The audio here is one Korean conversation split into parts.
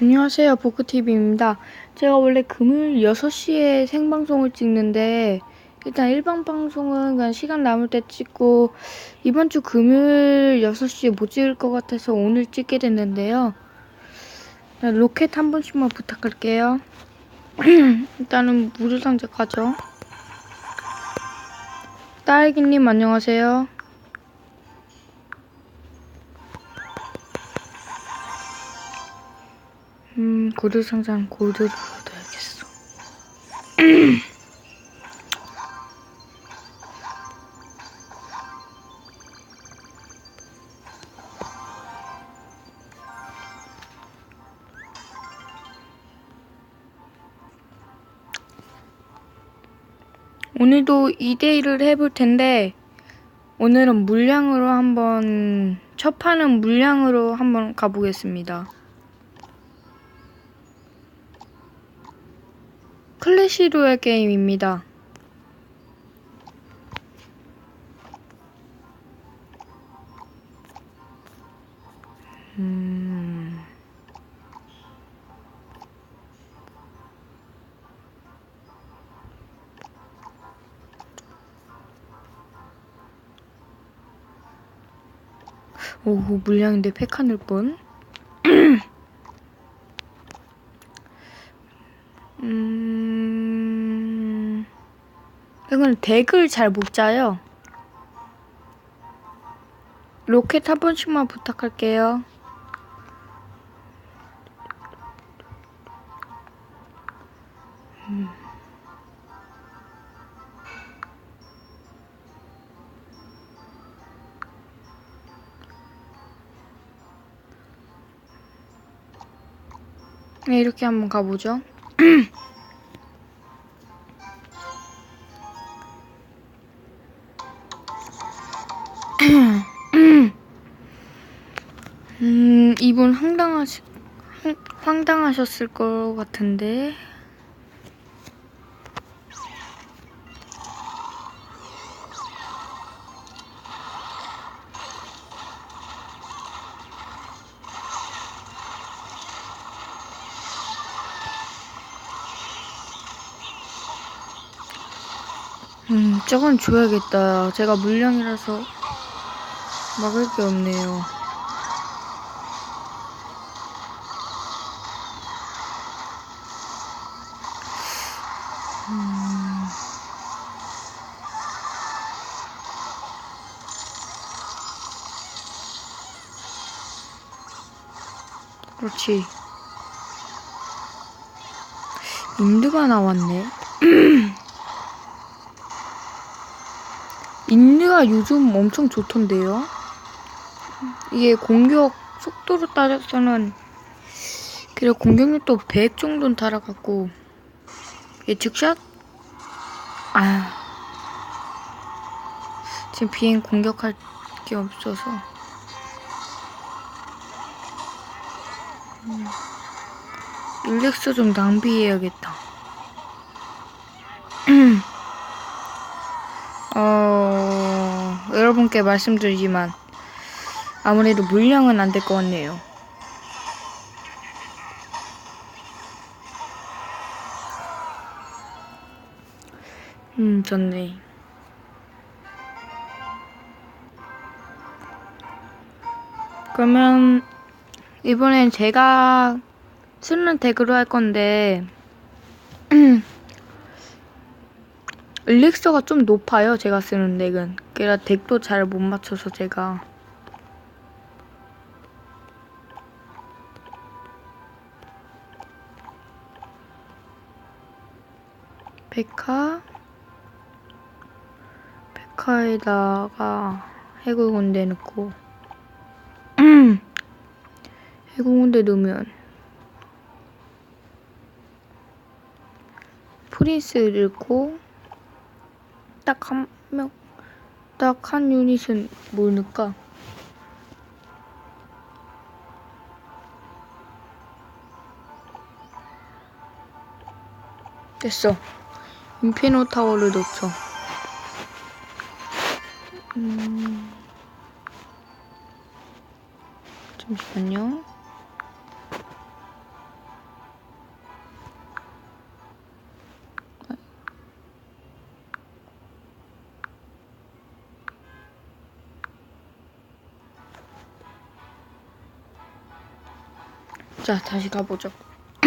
안녕하세요. 보크TV입니다. 제가 원래 금요일 6시에 생방송을 찍는데, 일단 일반 방송은 그냥 시간 남을 때 찍고, 이번 주 금요일 6시에 못 찍을 것 같아서 오늘 찍게 됐는데요. 로켓 한 번씩만 부탁할게요. 일단은 무료 상자 가죠. 딸기님 안녕하세요. 음, 고드 상장 골드로 넣어야겠어. 오늘도 2대1을 해볼 텐데, 오늘은 물량으로 한번, 첫 판은 물량으로 한번 가보겠습니다. 클래시로의 게임입니다. 음... 오, 물량인데 팩 하늘 뻔. 이건 덱을 잘 못 짜요. 로켓 한 번씩만 부탁할게요. 음. 네, 이렇게 한번 가보죠. 음, 이분 황당하시, 황, 황당하셨을 것 같은데. 음, 저건 줘야겠다. 제가 물량이라서 막을 게 없네요. 그렇지. 인드가 나왔네. 인드가 요즘 엄청 좋던데요. 이게 공격 속도로 따져서는 그리고 공격력도 100 정도는 달아갖고 예측샷? 아 지금 비행 공격할 게 없어서 일렉스 좀 낭비해야겠다 어 여러분께 말씀드리지만 아무래도 물량은 안 될 것 같네요 음, 좋네. 그러면 이번엔 제가 쓰는 덱으로 할 건데 일릭서가 좀 높아요. 제가 쓰는 덱은. 그래라 덱도 잘 못 맞춰서 제가 백화 백화에다가 해골군대 넣고 해골군대 넣으면 프린스 넣고 딱 한 명 딱 한 유닛은 뭘 넣을까? 됐어. 인피노 타워를 넣죠. 음... 잠시만요. 자, 다시 가보죠.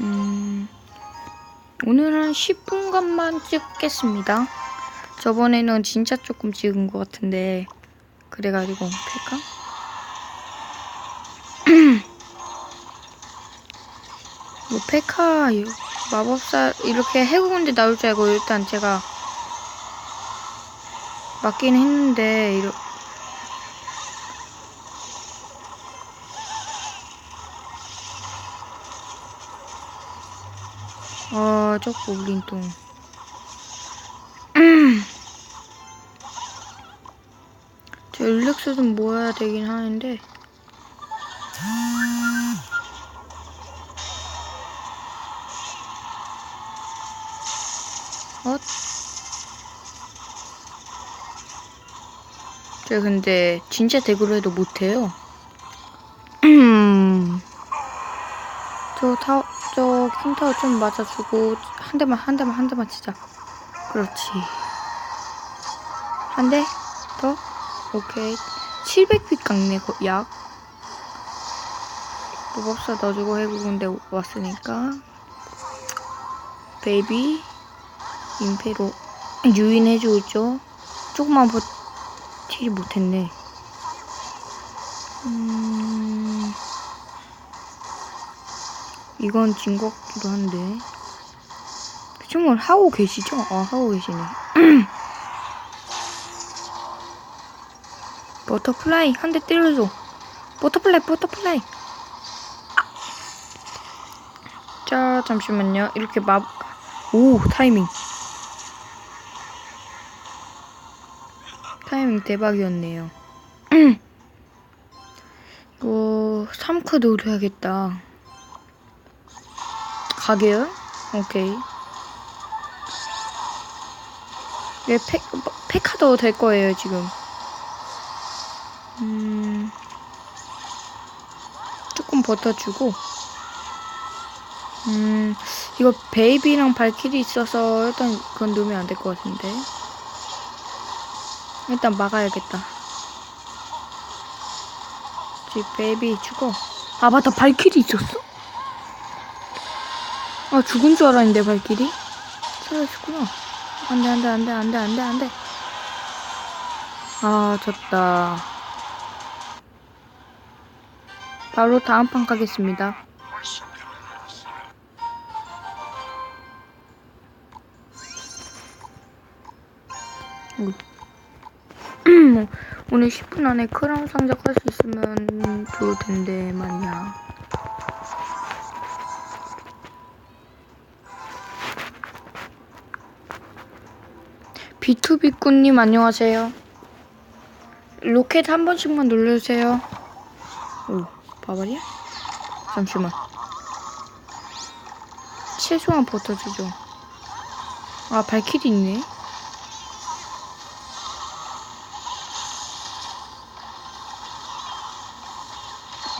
음, 오늘 한 10분간만 찍겠습니다. 저번에는 진짜 조금 찍은 것 같은데, 그래가지고, 될까? 뭐, 페카, 이- 마법사, 이렇게 해군데 나올 줄 알고, 일단 제가, 맞긴 했는데, 아, 저 고블린똥. 저 일렉스 좀 모아야 되긴 하는데. 어? 저 근데 진짜 대구로 해도 못해요. 저 타워, 저 킹타워 좀 맞아주고 한 대만 한 대만 한 대만 치자. 그렇지. 한 대 더. 오케이. 700핏 강내 거- 약. 무법사 넣어주고 해군대 왔으니까. 베이비 임페로 유인해주고 있죠. 조금만 버티지 못했네. 음. 이건 진 것 같기도 한데. 지금 하고 계시죠? 아, 하고 계시네. 버터플라이, 한 대 때려줘. 버터플라이, 버터플라이. 아. 자, 잠시만요. 이렇게 마, 오, 타이밍. 타이밍 대박이었네요. 이거 3크 노려야겠다. 가게요? 오케이. 얘 페, 페카도 될 거예요, 지금. 음, 조금 버텨주고. 음, 이거 베이비랑 발키리 있어서 일단 그건 넣으면 안 될 것 같은데. 일단 막아야겠다. 지 베이비 죽어. 아, 맞다. 발키리 있었어? 아 죽은 줄 알았는데 발길이? 살아있구나. 안돼 안돼 안돼 안돼 안돼 안돼. 아 졌다. 바로 다음 판 가겠습니다. 오. 오늘 10분 안에 크라운 상작할 수 있으면 좋을 텐데 말이야 비투비꾸님 안녕하세요. 로켓 한 번씩만 눌러주세요. 오, 바바리야? 잠시만. 최소한 버텨주죠. 아, 발키리 있네.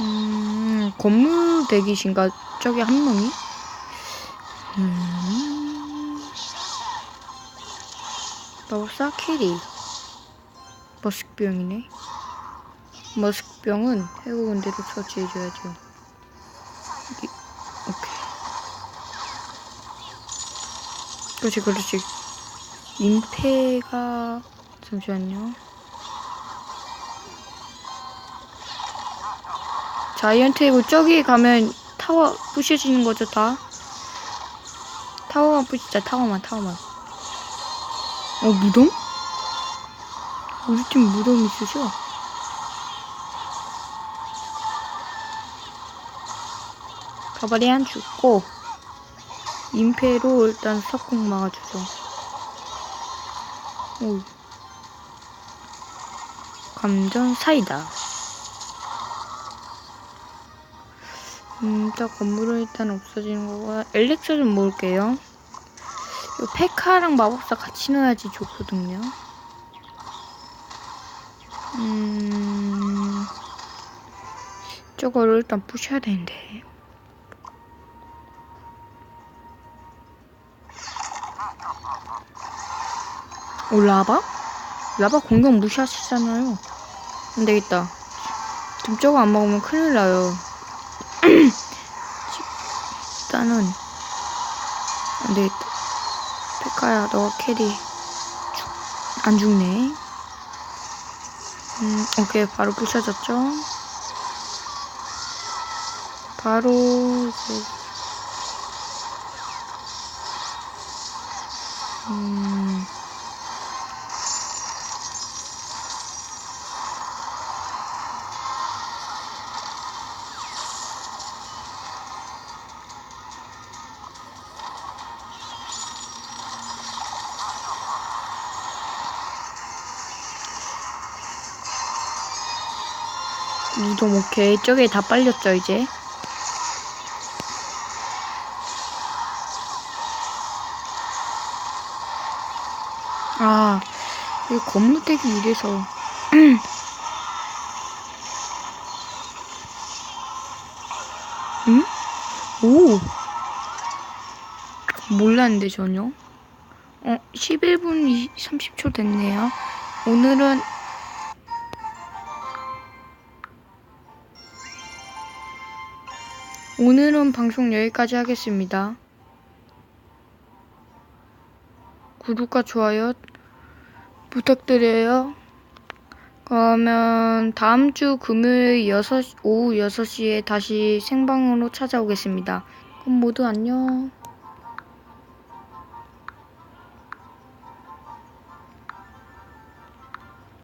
음, 건물 대기신가? 저기 한 명이? 음. 마법사 키리. 머스병이네. 머스병은 해고군대로 처치해줘야죠. 여기 오케이. 그렇지 그렇지. 임페가 잠시만요. 자이언트 이고 저기 가면 타워 부셔지는 거죠 다? 타워만 부시자 타워만 타워만 어, 무덤? 우리 팀 무덤 있으셔? 가바리안 죽고, 임페로 일단 석궁 막아주죠. 오. 감전 사이다. 음, 저 건물은 일단 없어지는 거고, 엘릭스 좀 모을게요. 이 페카랑 마법사 같이 넣어야지 좋거든요. 음, 저거를 일단 부셔야 되는데. 오, 라바? 라바 공격 무시하시잖아요. 안 되겠다. 저거 안 먹으면 큰일 나요. 일단은 안 되겠다. 백가야, 너가 캐리. 죽- 안 죽네. 음, 오케이. 바로 부셔졌죠? 바로 이제 음, 이동 오케이. 저게 다 빨렸죠, 이제? 아, 이 건물대기 이래서. 응? 오! 몰랐는데, 전혀. 어, 11분 30초 됐네요. 오늘은 오늘은 방송 여기까지 하겠습니다. 구독과 좋아요 부탁드려요. 그러면 다음 주 금요일 6, 오후 6시에 다시 생방으로 찾아오겠습니다. 그럼 모두 안녕.